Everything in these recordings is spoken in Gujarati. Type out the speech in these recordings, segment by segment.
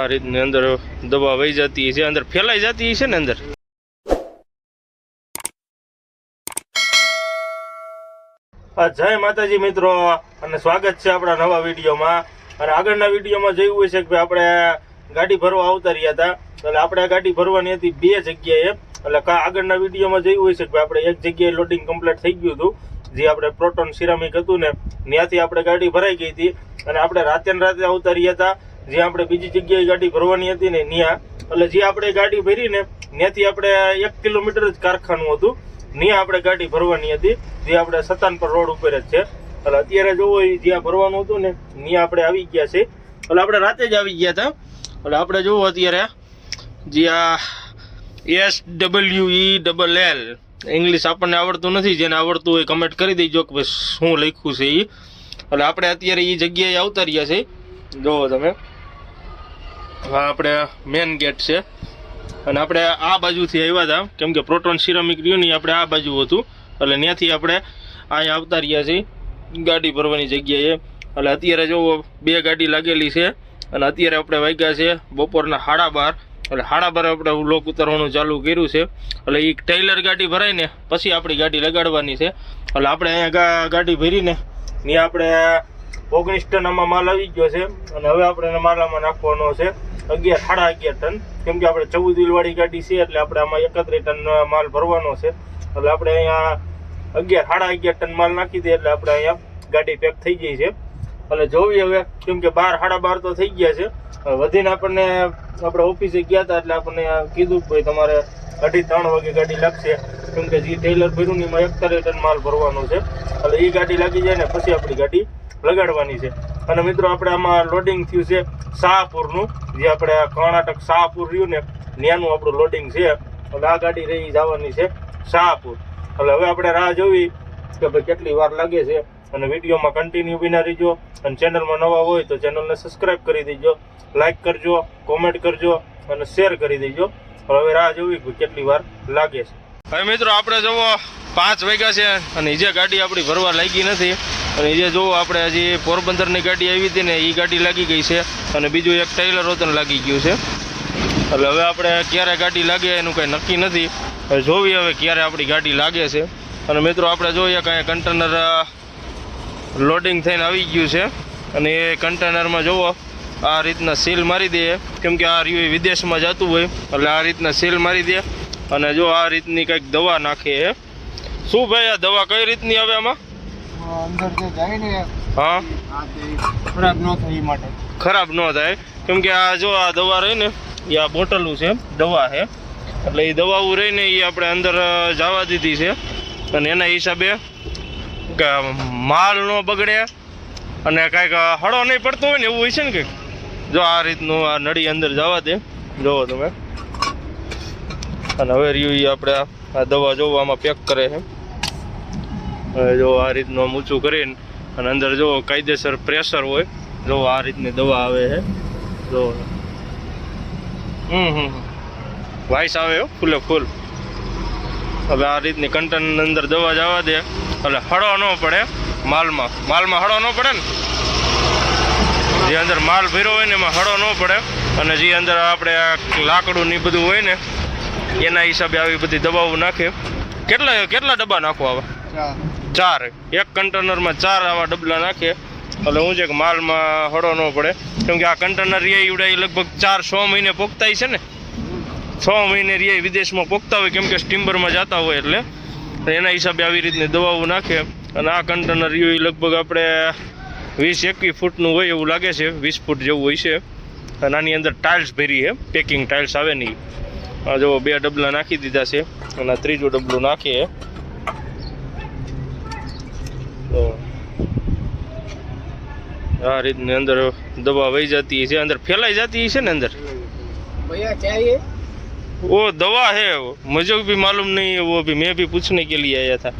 આ રીતની અંદર દવા વહી જતી છે, અંદર ફેલાઈ જતી છે ને અંદર? જય માતાજી મિત્રો, અને સ્વાગત છે આપણા નવા વિડીયોમાં. અને આગળના વિડીયોમાં જોયું હશે કે આપણે ગાડી ભરવા આવતા રહ્યા હતા. એટલે આપણે ગાડી ભરવાની હતી બે જગ્યાએ. એટલે આગળના વિડીયોમાં જોયું હશે કે આપણે એક જગ્યાએ લોડિંગ કમ્પ્લીટ થઈ ગયું હતું, જે આપણે પ્રોટોન સિરામિક હતું ને, ત્યાંથી આપણે ગાડી ભરાઈ ગઈ હતી. અને આપણે રાતે રાતે આવતા રહ્યા હતા. જે આપણે બીજી જગ્યાએ ગાડી ભરવાની હતી ને ત્યાં એટલે જે આપણે ગાડી ભરીને ત્યાંથી આપણે એક કિલોમીટર જ કારખાનું હતું. ત્યાં આપણે ગાડી ભરવાની હતી, જે આપણે સતાનપર રોડ ઉપર જ છે. એટલે અત્યારે જોવો એ જ્યાં ભરવાનું હતું ને ત્યાં આપણે આવી ગયા છે. એટલે આપણે રાતે જ આવી ગયા હતા. એટલે આપણે જોવો અત્યારે, જે આ S W E double L English આપણને આવડતું નથી, જેને આવડતું હોય કમેન્ટ કરી દેજો કે ભાઈ શું લખ્યું છે એ એટલે આપણે અત્યારે એ જગ્યાએ આવતા રહ્યા છે. જોવો તમે. આપણે મેન ગેટ છે. અને આપણે આ બાજુથી આવ્યા હતા. કેમ કે પ્રોટોન સિરામિક રહ્યું આપણે આ બાજુ હતું. એટલે ત્યાંથી આપણે અહીંયા આવતા રહ્યા છીએ. ગાડી ભરવાની જગ્યાએ. એટલે અત્યારે જો બે ગાડી લાગેલી છે. અને અત્યારે આપણે વાગ્યા છે બપોરના સાડા બાર. એટલે સાડા બાર આપણે લોક ઉતારવાનું ચાલુ કર્યું છે. એટલે એ ટેલર ગાડી ભરાઈને પછી આપણી ગાડી લગાડવાની છે. એટલે આપણે અહીંયા ગાડી ભરીને ત્યાં આપણે ઓગણીસ ટન આમાં માલ આવી ગયો છે. અને હવે આપણે માલામાં નાખવાનો છે. અગિયાર, સાડા અગિયાર ટન. કેમ કે આપણે ચૌદ વાળી ગાડી છે, એટલે આપણે આમાં એકત્રીસ ટન માલ ભરવાનો છે. એટલે આપણે અહીંયા અગિયાર, સાડા અગિયાર ટન માલ નાખી દઈએ એટલે આપણે અહીંયા ગાડી પેક થઈ ગઈ છે. એટલે જોવી હવે, કેમ કે બાર, સાડા બાર તો થઈ ગયા છે. વધીને આપણને આપણે ઓફિસે ગયા હતા, એટલે આપણને કીધું ભાઈ તમારે અઢી, ત્રણ વાગે ગાડી લાગશે. કેમ કે જે ટેલર ભર્યું ને એમાં એકતાલીસ ટન માલ ભરવાનો છે. એટલે એ ગાડી લાગી જાય ને પછી આપણી ગાડી લગાડવાની છે. અને મિત્રો, આપણે આમાં લોડિંગ થયું છે શાહપુરનું. જે આપણે કર્ણાટક શાહપુર રહ્યું ને, ત્યાંનું આપણું લોડિંગ છે. એટલે આ ગાડી રહી જવાની છે શાહપુર. એટલે હવે આપણે રાહ જોવી કે ભાઈ કેટલી વાર લાગે છે. અને વિડીયોમાં કન્ટિન્યુ બિના રહીજો. અને ચેનલમાં નવા હોય તો ચેનલને સબસ્ક્રાઇબ કરી દેજો. લાઇક કરજો કોમેન્ટ કરજો, અને શેર કરી દેજો. હવે રાહ જોવી કેટલી વાર લાગે છે. હવે મિત્રો, આપણે જુઓ, પાંચ વાગ્યા છે અને જે ગાડી આપણી ભરવા લાગી નથી. અને જે જોવો આપણે હજી પોરબંદરની ગાડી આવી હતી ને એ ગાડી લાગી ગઈ છે. અને બીજું એક ટેલર હોતન લાગી ગયું છે. એટલે હવે આપણે ક્યારે ગાડી લાગે એનું કંઈ નક્કી નથી. જોવી હવે ક્યારે આપણી ગાડી લાગે છે. અને મિત્રો, આપણે જોઈએ કાંઈ કન્ટેનર લોડિંગ થઈને આવી ગયું છે. અને એ કન્ટેનરમાં જુઓ, આ રીતના સીલ મારી દે. કેમ કે આ રહ્યું વિદેશમાં જતું હોય, એટલે આ રીતના સીલ મારી દે. અને જો આ રીતની કંઈક દવા નાખે શું ભાઈ આ દવા કઈ રીતની આવે આમાં? અંદર જે જાય ને હા? ખરાબ ન થાય એ માટે. ખરાબ ન થાય. કેમ કે આ જો આ દવા રહી ને એ આ બોટલું છે દવા છે. એટલે એ દવાઓ રહીને એ આપણે અંદર જવા દીધી છે. અને એના હિસાબે કે માલ ન બગડે અને કાંઈક હળો નહીં પડતો હોય ને એવું હોય છે ને કંઈક. જો આ રીતનું આ નળી અંદર જવા દે. જોવો તમે. અને હવે રહ્યું એ આપણે આ- દવા જોવામાં પેક કરે છે. જો આ રીતનું આમ ઊંચું કરીને અને અંદર જો કાયદેસર પ્રેશર હોય, જો આ રીતની દવા આવે છે. જો. હમ હમ વાઇસ આવે હો, ફૂલે ફૂલ. હવે આ રીતની કંટન અંદર દવા જવા દે. એટલે હળો ન પડે માલમાં. માલમાં હળો ન પડે ને? જે અંદર માલ ભર્યો હોય ને એમાં હળો ન પડે. અને જે અંદર આપણે આ લાકડું ને બધું હોય ને, એના હિસાબે આવી બધી દવાઓ નાખે. કેટલા કેટલા ડબ્બા નાખો આવા? ચાર. એક કન્ટેનરમાં ચાર આવા ડબલા નાખે એટલે હું છે કે માલમાં હળો ન પડે. કેમ કે આ કન્ટેનર રિયા ઉડાય લગભગ ચાર છ મહિને પોગતાય છે ને. છ મહિને રિયા વિદેશમાં પોગતા હોય, કેમ કે સ્ટીમરમાં જતા હોય એટલે. એના હિસાબે આવી રીતની દવાઓ નાખે અને આ કન્ટેનર રહ્યું એ લગભગ આપણે વીસ, એકવીસ ફૂટનું હોય એવું લાગે છે. વીસ ફૂટ જેવું હોય છે. અને આની અંદર ટાઇલ્સ ભરી છે. પેકિંગ ટાઇલ્સ આવે નહીં. જો બે ડબલા નાખી દીધા છે. અને ત્રીજું ડબલું નાખીએ. આ રીતની અંદર દવા વહી જતી છે અંદર ફેલાઈ જતી છે ને અંદર भैया क्या ये वो दवा है वो मुझे भी मालूम नहीं है वो भी मैं भी पूछने के लिए आया था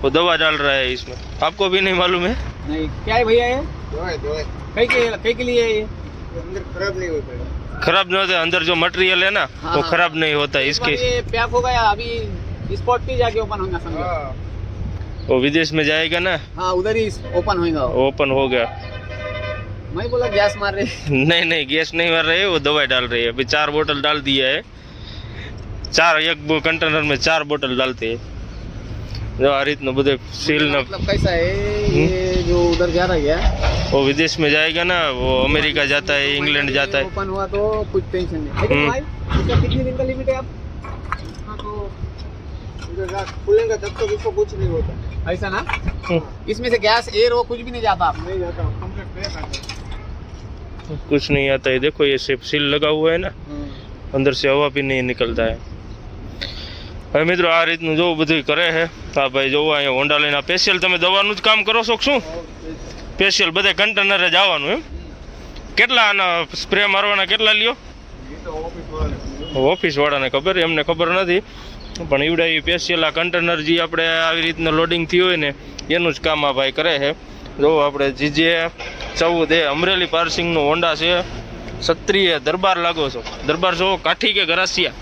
वो दवा डाल रहा है इसमें आपको भी नहीं मालूम है नहीं क्या है भैया ये दवाई दवाई कई के कई के लिए है ये अंदर खराब नहीं हो पाएगा खराब नहीं होता अंदर जो मटेरियल है ना हाँ, वो हाँ। खराब नहीं होता एक इसके बार ये पैक हो गया अभी स्पॉट पे जाके ओपन होगा समझो हाँ वो विदेश में जाएगा ना हाँ उधर ही ओपन होगा वो। ओपन हो गया मैं बोला गैस मार रहे नहीं नहीं गैस नहीं मार रही है वो दवाई डाल रही है अभी चार बोतल डाल दिया है ચાર એક कंटेनर में चार बोतल डालते हैं जो आ રીતનું બધું सील न मतलब कैसा है ये जो उधर जा रहा है वो विदेश में जाएगा ना वो अमेरिका जाता है इंग्लैंड जाता है ओपन हुआ तो कुछ टेंशन नहीं लेकिन हम्म। भाई इसका कितने दिन का लिमिट है आप हाँ तो इधर रात खुलेगा तब तक इसको कुछ नहीं होता ऐसा ना हम्म, इसमें से गैस एयर वो कुछ भी नहीं जाता आप नहीं जाता कंप्लीट पैक आता है कुछ नहीं आता है देखो ये सिर्फ सील लगा हुआ है ना અંદર से હવા બી નહીં નીકળતા હે હવે મિત્રો આ રીતનું જો બધું કરે છે આ ભાઈ જોવો અહીંયા હોન્ડા લઈને સ્પેશિયલ તમે દવાનું જ કામ કરો છો કે શું સ્પેશિયલ બધે કન્ટેનરે જવાનું એમ કેટલા આના સ્પ્રે મારવાના કેટલા લ્યો ये तो ऑफिस वाले ઓફિસ વાળાને ખબર એમને ખબર નથી પણ ઈવડા એ સ્પેશિયલ આ કન્ટેનર જે આપણે આવી રીતનું લોડિંગ થયું હોય ને એનું જ કામ આ ભાઈ કરે છે જો આપણે જીજે ચૌદ એ અમરેલી પાર્સિંગનો હોન્ડા છે. ક્ષત્રિય દરબાર લાગો છો. દરબાર જો કાઠી કે ગરાસિયા?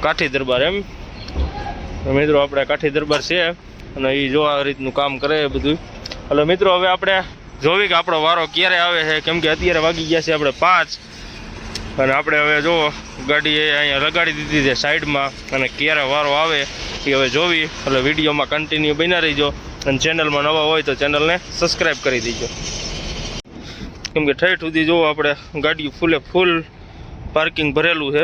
કાઠી દરબાર એમ? મિત્રો, આપણે કાઠી દરબાર છે અને એ જો આ રીતનું કામ કરે એ બધું. એટલે મિત્રો, હવે આપણે જોવી કે આપણો વારો ક્યારે આવે છે? કેમ કે અત્યારે વાગી ગયા છે આપણે પાંચ. અને આપણે હવે જો ગાડી અહીંયા લગાડી દીધી છે સાઈડમાં અને ક્યારે વારો આવે એ હવે જોવી. એટલે વિડીયોમાં કન્ટિન્યુ બન્યા રહીજો. અને ચેનલમાં નવા હોય તો ચેનલને સબસ્ક્રાઈબ કરી દેજો. કેમ કે ઠેઠ સુધી જોવો આપણે ગાડીઓ ફૂલે ફૂલ પાર્કિંગ ભરેલું છે.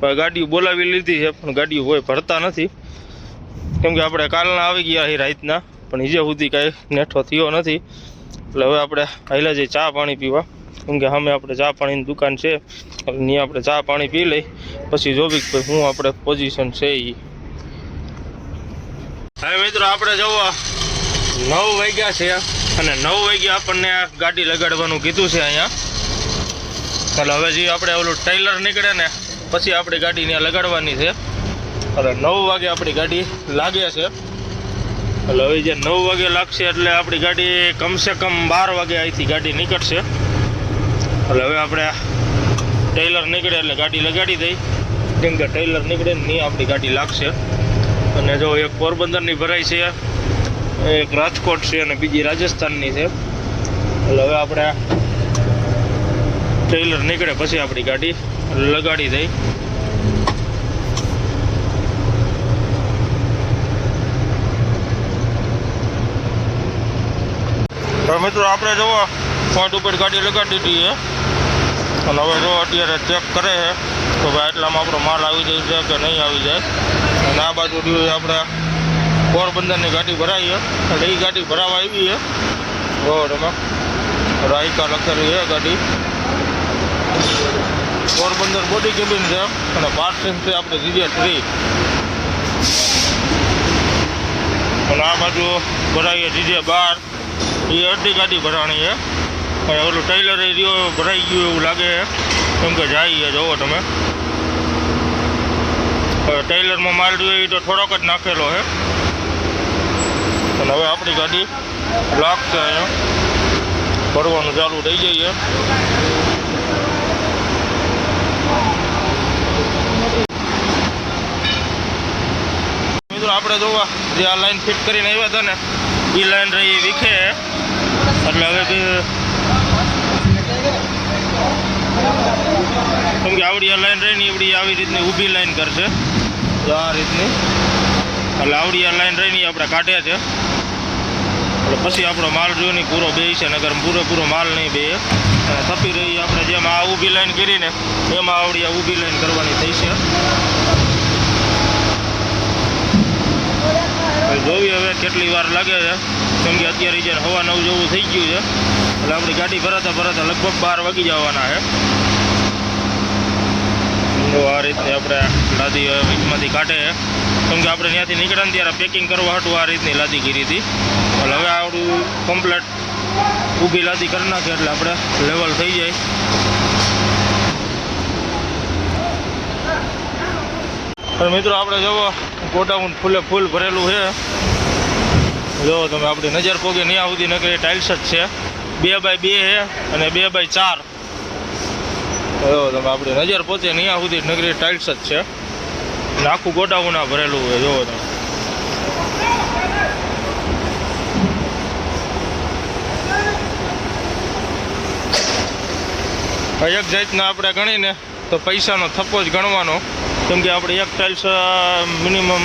પણ ગાડીઓ બોલાવી લીધી છે, પણ ગાડીઓ હોય ભરતા નથી. કેમ કે આપણે કાલના આવી ગયા અહીં રાતના, પણ હજે સુધી કાંઈ નેઠો થયો નથી. એટલે હવે આપણે હાઈલા જઈએ ચા પાણી પીવા. કેમ કે સામે આપણે ચા પાણીની દુકાન છે ત્યાં આપણે ચા પાણી પી લઈ, પછી જોવી કે શું આપણે પોઝિશન છે એ હવે મિત્રો આપણે જવો નવ વાગ્યા છે અને નવ વાગ્યા આપણને આ ગાડી લગાડવાનું કીધું છે અહીંયા. એટલે હવે જે આપણે ઓલું ટેલર નીકળે ને, પછી આપણી ગાડી ત્યાં લગાડવાની છે. એટલે નવ વાગે આપણી ગાડી લાગે છે. એટલે હવે જે નવ વાગે લાગશે એટલે આપણી ગાડી કમસે કમ બાર વાગે અહીંથી ગાડી નીકળશે. એટલે હવે આપણે ટેલર નીકળે એટલે ગાડી લગાડી દઈ. કેમ કે ટેલર નીકળે ને નહીં આપણી ગાડી લાગશે. અને જો એક પોરબંદરની ભરાઈ છે એક રાજકોટ છે અને બીજી રાજસ્થાનની છે. એટલે હવે આપણે ટ્રેલર નીકળે પછી આપણી ગાડી લગાડી દઈ. મિત્રો આપણે જુઓ પોઈન્ટ ઉપર ગાડી લગાડી દીધી છે. અને હવે જો અત્યારે ચેક કરે છે તો ભાઈ એટલામાં આપણો માલ આવી જાય છે કે નહીં આવી જાય. અને આ બાજુ આપણે પોરબંદરની ગાડી ભરાઈ છે. એટલે એ ગાડી ભરાવા આવી છે. તમે રાયકા લખેલી છે ગાડી. પોરબંદર બોડી કેબિન છે અને પાર્સિંગ છે આપણે જીજે થ્રી. અને આ બાજુ ભરાઈએ જીજે બાર. એ અડધી ગાડી ભરાણી છે. અને ઓલું ટેલર એરિયો ભરાઈ ગયું એવું લાગે કેમ કે જાય જોવો તમે. ટેલરમાં માલ જોઈએ તો થોડોક જ નાખેલો છે. અને હવે આપણી ગાડી લાગશે અહીંયા. ભરવાનું ચાલુ થઈ જઈએ મિત્રો, આપણે જોવા, જે આ લાઈન ફિટ કરીને આવ્યા હતા ને એ લાઈન રહી વિખે એટલે હવે કેમ કે આવડી આ લાઈન રહી ને એવડી આવી રીતની ઊભી લાઈન કરશે. આ રીતની. એટલે આવડી આ લાઈન રહી ને આપણે કાઢ્યા છે. પછી આપણો માલ જોયો નહીં, પૂરો બે છે નગર પૂરેપૂરો માલ નહીં બે. અને થપી રહી આપણે જેમ આ ઊભી લાઈન કરીને, એમાં આવડી આ ઊભી લાઈન કરવાની થઈ છે. જોઈએ હવે કેટલી વાર લાગે છે. કેમ કે અત્યારે જ્યારે હવા નવ જેવું થઈ ગયું છે, એટલે આપણી ગાડી ભરાતા ભરાતા લગભગ બાર વાગી જવાના છે. આ રીતની આપણે લાદી વીજમાંથી કાઢે કેમ કે આપણે ત્યાંથી નીકળ્યા ત્યારે પેકિંગ કરવા હતું આ રીતની લાદી કરી હતી. એટલે હવે આવડું કમ્પ્લેટ ઊભી લાદી કરી નાખીએ એટલે આપણે લેવલ થઈ જાય. પણ મિત્રો આપણે જુઓ ગોડાઉન ફૂલે ફૂલ ભરેલું છે. જો તમે આપણી નજર પોગે નહીં સુધી નકરી ટાઇલ્સ જ છે. બે બાય બે છે અને બે બાય ચાર. જો તમે આપણી નજર પહોંચે નહીં સુધી નગરી ટાઇલ્સ જ છે. અને આખું ગોડાઉન આ ભરેલું હોય જોવો તમે. એક જાતના આપણે ગણીને તો પૈસાનો થપ્પો જ ગણવાનો. કેમ કે આપણે એક ટાઇલ્સ મિનિમમ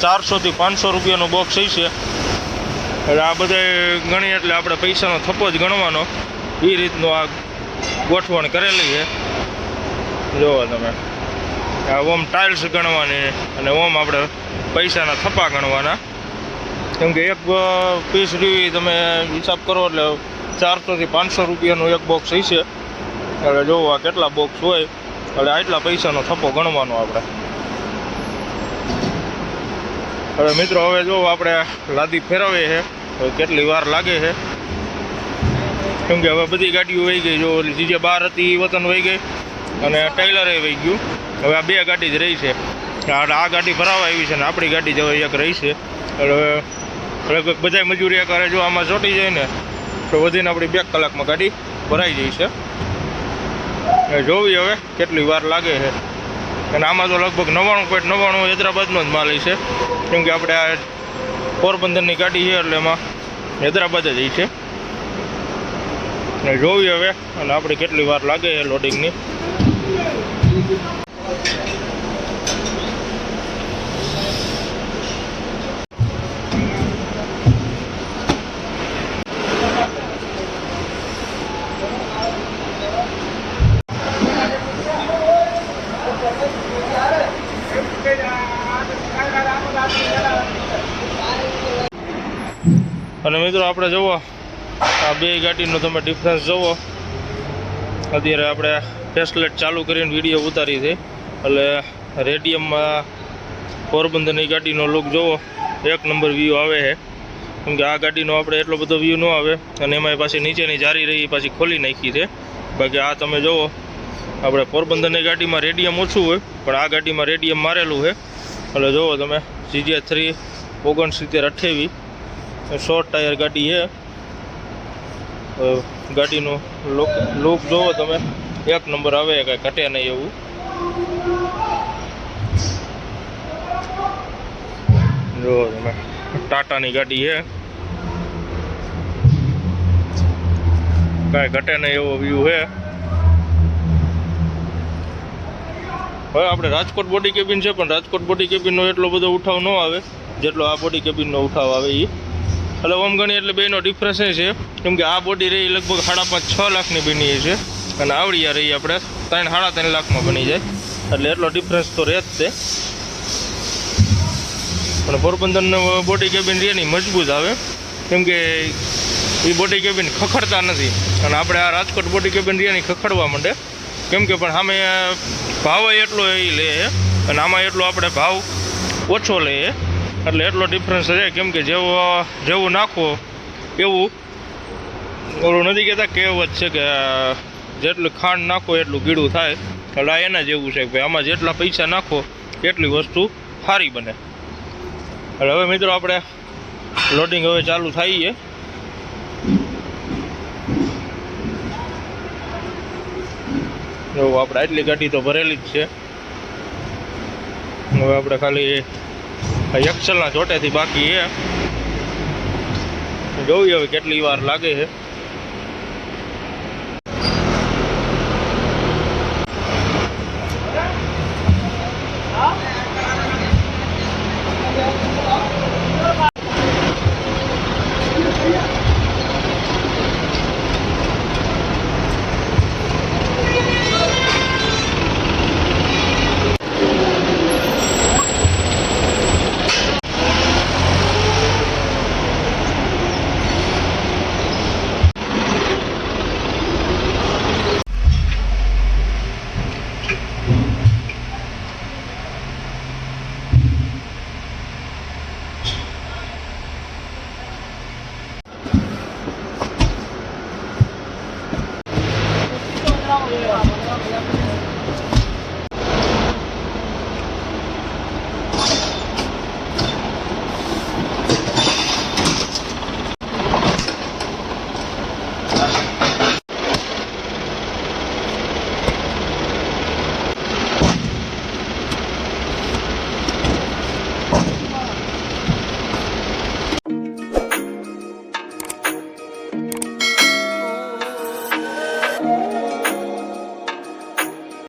ચારસોથી પાંચસો રૂપિયાનું બોક્સ છે એટલે આ બધા ગણીએ એટલે આપણે પૈસાનો થપ્પો જ ગણવાનો. એ રીતનું આ ગોઠવણ કરેલી છે. જોવો તમે. આ ઓમ ટાઇલ્સ ગણવાની અને ઓમ આપણે પૈસાના થપ્પા ગણવાના. કેમ કે એક પીસ રીવી તમે હિસાબ કરો એટલે ચારસોથી પાંચસો રૂપિયાનું એક બોક્સ હશે. એટલે જોવો કેટલા બોક્સ હોય. એટલે આટલા પૈસાનો થપ્પો ગણવાનો આપણે. હવે મિત્રો, હવે જો આપણે લાદી ફેરવીએ છે. હવે કેટલી વાર લાગે છે. કેમ કે હવે બધી ગાડીઓ વહી ગઈ. જો ઓલી જે બહાર હતી એ વતન વહી ગઈ. અને ટેલરે વહી ગયું. હવે આ બે ગાડી જ રહી છે. આ ગાડી ભરાવા આવી છે ને આપણી ગાડી જ હવે એક રહી છે. એટલે હવે બધા મજૂરી કરે જો આમાં ચોટી જાય ને. તો વધીને આપણી બે કલાકમાં ગાડી ભરાઈ જાય છે. જોવી હવે કેટલી વાર લાગે છે. અને આમાં તો લગભગ નવ્વાણું પોઈન્ટ નવ્વાણું હૈદરાબાદનો જ માલ છે. કેમ કે આપણે આ પોરબંદરની ગાડી છે એટલે એમાં હૈદરાબાદ જ છે. ને જોવી હવે અને આપણે કેટલી વાર લાગે છે લોડિંગની અને મિત્રો આપણે જુઓ, આ બે ગાડીનો તમે ડિફરન્સ જુઓ. અત્યારે આપણે ફેસલેટ ચાલુ કરીને વીડિયો ઉતારી છે. એટલે રેડિયમમાં પોરબંદરની ગાડીનો લુક જુઓ, એક નંબર વ્યૂ આવે છે. કેમ કે આ ગાડીનો આપણે એટલો બધો વ્યૂ ન આવે, અને એમાં પાછી નીચેની જારી રહી પાછી ખોલી નાખી છે. બાકી આ તમે જુઓ આપણે પોરબંદરની ગાડીમાં રેડિયમ ઓછું હોય, પણ આ ગાડીમાં રેડિયમ મારેલું છે. એટલે જુઓ તમે, જીજે થ્રી ઓગણસિત્તેર અઠ્યાવીસ. શોર્ટ ટાયર ગાડી છે. ગાડીનો લુક લુક જુઓ તમે, એક નંબર આવે, કાંઈ ઘટે નહીં એવું. જુઓ તમે, ટાટાની ગાડી છે. કાંઈ ઘટે નહીં એવો વ્યૂ છે. હવે આપણે રાજકોટ બોડી કેબિન છે, પણ રાજકોટ બોડી કેબિનનો એટલો બધો ઉઠાવ ન આવે જેટલો આ બોડી કેબિનનો ઉઠાવ આવે એ એટલે ઓમ ગણી એટલે બેનો ડિફરન્સ છે. કેમ કે આ બોડી રહી લગભગ સાડા પાંચ, છ લાખની બની છે. અને આવડિયા રહી આપણે ત્રણ, સાડા ત્રણ લાખમાં બની જાય. એટલે એટલો ડિફરન્સ તો રહે જ તે પણ પોરબંદરનો બોડી કેબિન રહે ને મજબૂત આવે. કેમ કે એ બોડી કેબિન ખખડતા નથી. અને આપણે આ રાજકોટ બોડી કેબિન રહે ખખડવા માંડે. કેમ કે પણ સામે ભાવ એટલો એ લે અને આમાં એટલો આપણે ભાવ ઓછો લે એટલે એટલો ડિફરન્સ રહે, કેમ કે જેવો, જેવું નાખો, એવું. ઓલું નથી કહેતા, કહેવત છે કે જેટલું ખાંડ નાખો, એટલું ગીડું થાય. એટલે એના જેવું છે કે ભાઈ, આમાં જેટલા પૈસા નાખો, એટલી વસ્તુ સારી બને. એટલે હવે મિત્રો આપણે લોડિંગ હવે ચાલુ છે. જો આપણે આટલી ગાડી તો ભરેલી જ છે. હવે આપણે ખાલી એક્સલના ચોટેથી બાકી છે. જોઈએ હવે કેટલી વાર લાગે છે.